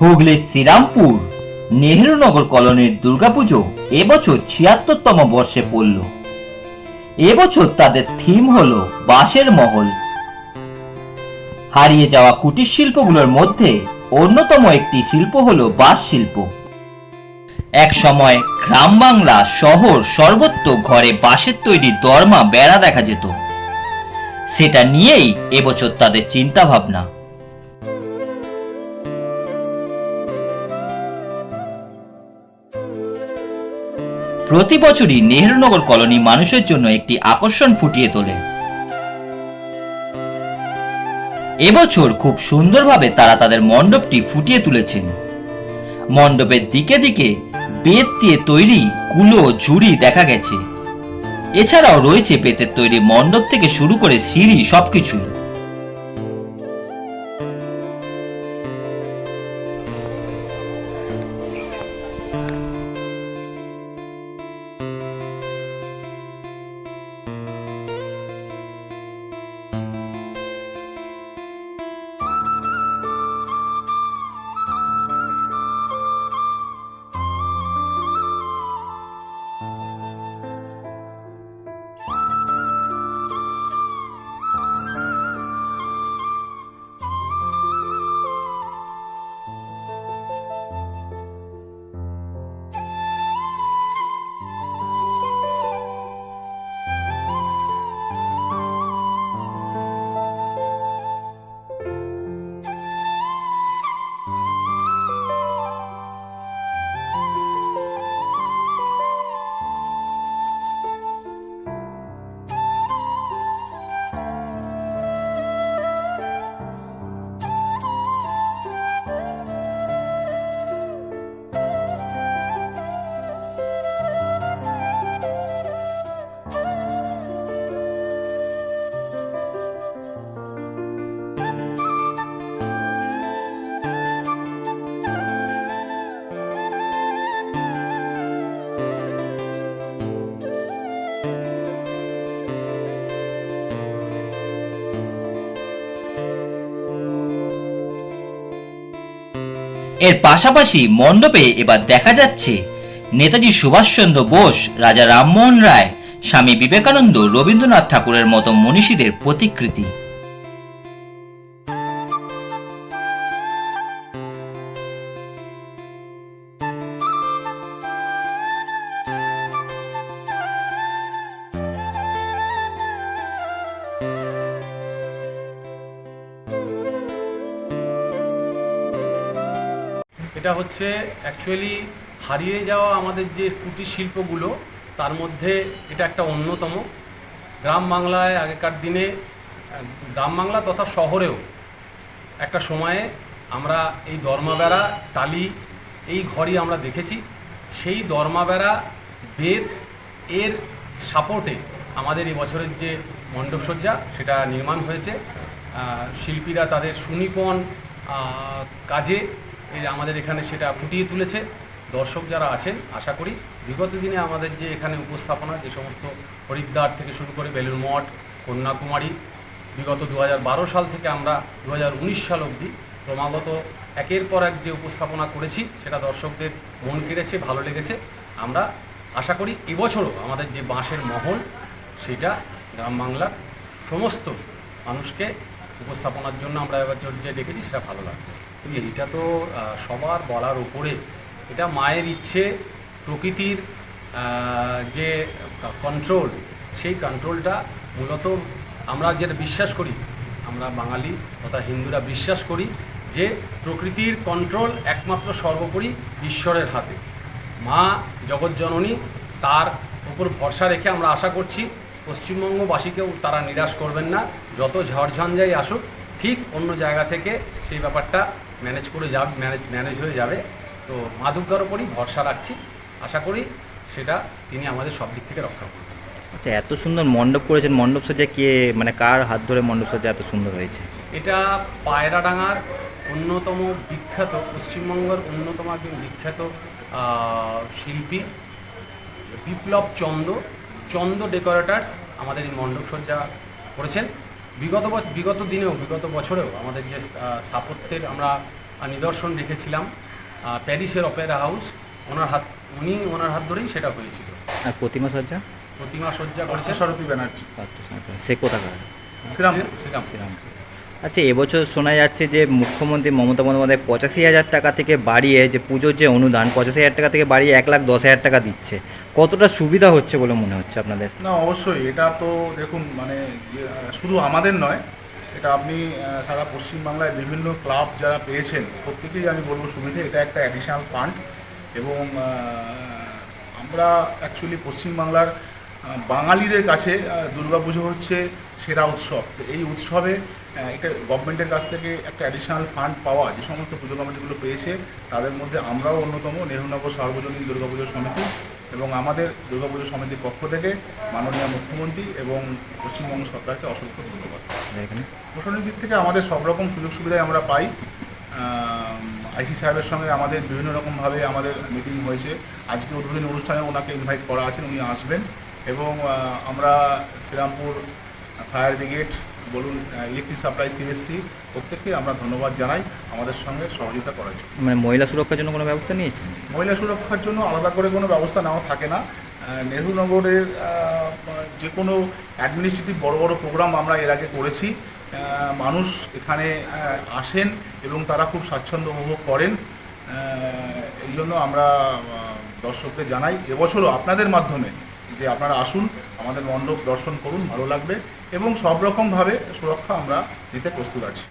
হুগলির শ্রীরামপুর নেহরুনগর কলোনির দুর্গাপুজো এবছর ছিয়াত্তরতম বর্ষে পড়ল। এবছর তাদের থিম হলো বাঁশের মহল। হারিয়ে যাওয়া কুটির শিল্পগুলোর মধ্যে অন্যতম একটি শিল্প হল বাঁশ শিল্প। এক সময় গ্রাম বাংলা শহর সর্বত্র ঘরে বাঁশের তৈরি দরমা, বেড়া দেখা যেত। সেটা নিয়েই এবছর তাদের চিন্তা প্রতি বছরই নেহরুনগর কলোনি মানুষের জন্য একটি আকর্ষণ ফুটিয়ে তোলে। এবছর খুব সুন্দরভাবে তারা তাদের মণ্ডপটি ফুটিয়ে তুলেছেন। মণ্ডপের দিকে দিকে বেত দিয়ে তৈরি কুলো ঝুড়ি দেখা গেছে। এছাড়াও রয়েছে বেতের তৈরি মণ্ডপ থেকে শুরু করে সিঁড়ি সবকিছু। এর পাশাপাশি মণ্ডপে এবার দেখা যাচ্ছে নেতাজি সুভাষচন্দ্র বোস, রাজা রামমোহন রায়, স্বামী বিবেকানন্দ, রবীন্দ্রনাথ ঠাকুরের মতো মনীষীদের প্রতিকৃতি। এটা হচ্ছে অ্যাকচুয়ালি হারিয়ে যাওয়া আমাদের যে কুটির শিল্পগুলো তার মধ্যে এটা একটা অন্যতম। গ্রাম বাংলায় আগেকার দিনে গ্রাম বাংলা তথা শহরেও একটা সময়ে আমরা এই দরমাবেড়া টালি এই ঘরই আমরা দেখেছি। সেই দরমাবেড়া বেত এর সাপোর্টে আমাদের এবছরের যে মণ্ডপসজ্জা সেটা নির্মাণ হয়েছে। শিল্পীরা তাদের সুনিপুণ আহ, কাজে এই আমাদের এখানে সেটা ফুটিয়ে তুলেছে। দর্শক যারা আছেন, আশা করি বিগত দিনে আমাদের যে এখানে উপস্থাপনা, যে সমস্ত হরিদ্বার থেকে শুরু করে বেলুর মঠ, কন্যাকুমারী, বিগত দু হাজার বারো সাল থেকে আমরা দু হাজার উনিশ সাল অবধি ক্রমাগত একের পর এক যে উপস্থাপনা করেছি, সেটা দর্শকদের মন কেড়েছে, ভালো লেগেছে। আমরা আশা করি এবছরও আমাদের যে বাঁশের মহল, সেটা গ্রাম বাংলার সমস্ত মানুষকে উপস্থাপনার জন্য আমরা এবার যে ডেকেছি, সেটা ভালো লাগবে। যে এটা তো সবার বলার উপরে। এটা মায়ের ইচ্ছে, প্রকৃতির যে কন্ট্রোল সেই কন্ট্রোলটা মূলত আমরা যেটা বিশ্বাস করি, আমরা বাঙালি তথা হিন্দুরা বিশ্বাস করি যে প্রকৃতির কন্ট্রোল একমাত্র সর্বোপরি ঈশ্বরের হাতে। মা জগৎজননী তার উপর ভরসা রেখে আমরা আশা করছি, পশ্চিমবঙ্গবাসীকেও তারা নিরাশ করবেন না। যত ঝড়ঝঞ্ঝাই আসুক, ঠিক অন্য জায়গা থেকে সেই ব্যাপারটা ম্যানেজ করে যাবে ম্যানেজ ম্যানেজ হয়ে যাবে। তো মা দুর্গার ওপরই ভরসা রাখছি। আশা করি সেটা তিনি আমাদের সব দিক থেকে রক্ষা করবেন। আচ্ছা এত সুন্দর মণ্ডপ করেছেন। মণ্ডপ সজ্জা কে মানে কার হাত ধরে মণ্ডপ সজ্জা এত সুন্দর হয়েছে? এটা পায়রাডাঙ্গার অন্যতম বিখ্যাত পশ্চিমবঙ্গের অন্যতম একজন বিখ্যাত শিল্পী বিপ্লব চন্দ চন্দ ডেকোরেটার্স আমাদের এই মণ্ডপ সজ্জা করেছেন। বিগত বিগত দিনেও বিগত বছরেও আমাদের যে স্থাপত্যের আমরা নিদর্শন রেখেছিলাম প্যারিসের অপেরা হাউস ওনার হাত উনি ওনার হাত ধরেই সেটা হয়েছিল। আর প্রতিমা সজ্জা? প্রতিমা সজ্জা করেছে সরতী ব্যানার্জি। সে কোথাকার? শ্রীরাম শ্রীরাম শ্রীরামপুর। আচ্ছা এবছর শোনা যাচ্ছে যে মুখ্যমন্ত্রী মমতা বন্দ্যোপাধ্যায় পঁচাশি হাজার টাকা থেকে বাড়িয়ে যে পুজোর যে অনুদান, পঁচাশি হাজার টাকা থেকে বাড়িয়ে এক লাখ দশ হাজার টাকা দিচ্ছে। কতটা সুবিধা হচ্ছে বলে মনে হচ্ছে আপনাদের? না, অবশ্যই। এটা তো দেখুন মানে শুধু আমাদের নয়, এটা আপনি সারা পশ্চিমবাংলায় বিভিন্ন ক্লাব যারা পেয়েছেন, প্রত্যেকেই আমি বলব সুবিধে, এটা একটা অ্যাডিশনাল ফান্ড এবং আমরা অ্যাকচুয়ালি পশ্চিমবাংলার বাঙালিদের কাছে দুর্গাপুজো হচ্ছে সেরা উৎসব। এই উৎসবে এটা গভর্নমেন্টের কাছ থেকে একটা অ্যাডিশনাল ফান্ড পাওয়া যে সমস্ত পুজো কমিটিগুলো পেয়েছে তাদের মধ্যে আমরাও অন্যতম নেহরুনগর সার্বজনীন দুর্গাপুজো সমিতি এবং আমাদের দুর্গাপুজো সমিতির পক্ষ থেকে মাননীয় মুখ্যমন্ত্রী এবং পশ্চিমবঙ্গ সরকারকে অসংখ্য ধন্যবাদ। এখানে? প্রশাসনিক দিক থেকে আমাদের সব রকম সুযোগ সুবিধাই আমরা পাই। আইসি সাহেবের সঙ্গে আমাদের বিভিন্ন রকমভাবে আমাদের মিটিং হয়েছে। আজকে উদ্বোধনী অনুষ্ঠানে ওনাকে ইনভাইট করা আছেন উনি আসবেন এবং আমরা শ্রীরামপুর ফায়ার ব্রিগেড বলুন ইলেকট্রিক সাপ্লাই সিএসসি প্রত্যেককে আমরা ধন্যবাদ জানাই আমাদের সঙ্গে সহযোগিতা করার জন্য। মানে মহিলা সুরক্ষার জন্য কোনো ব্যবস্থা নিয়েছেন? মহিলা সুরক্ষার জন্য আলাদা করে কোনো ব্যবস্থা নেওয়া থাকে না। নেহরুনগরের যে কোনো অ্যাডমিনিস্ট্রেটিভ বড় বড় প্রোগ্রাম আমরা এর আগে করেছি। মানুষ এখানে আসেন এবং তারা খুব স্বাচ্ছন্দ্য উপভোগ করেন। এই জন্য আমরা দর্শকদের জানাই। এবছরও আপনাদের মাধ্যমে যে আপনারা আসুন, আমাদের মণ্ডপ দর্শন করুন, ভালো লাগবে এবং সব রকমভাবে সুরক্ষা আমরা নিতে প্রস্তুত আছি।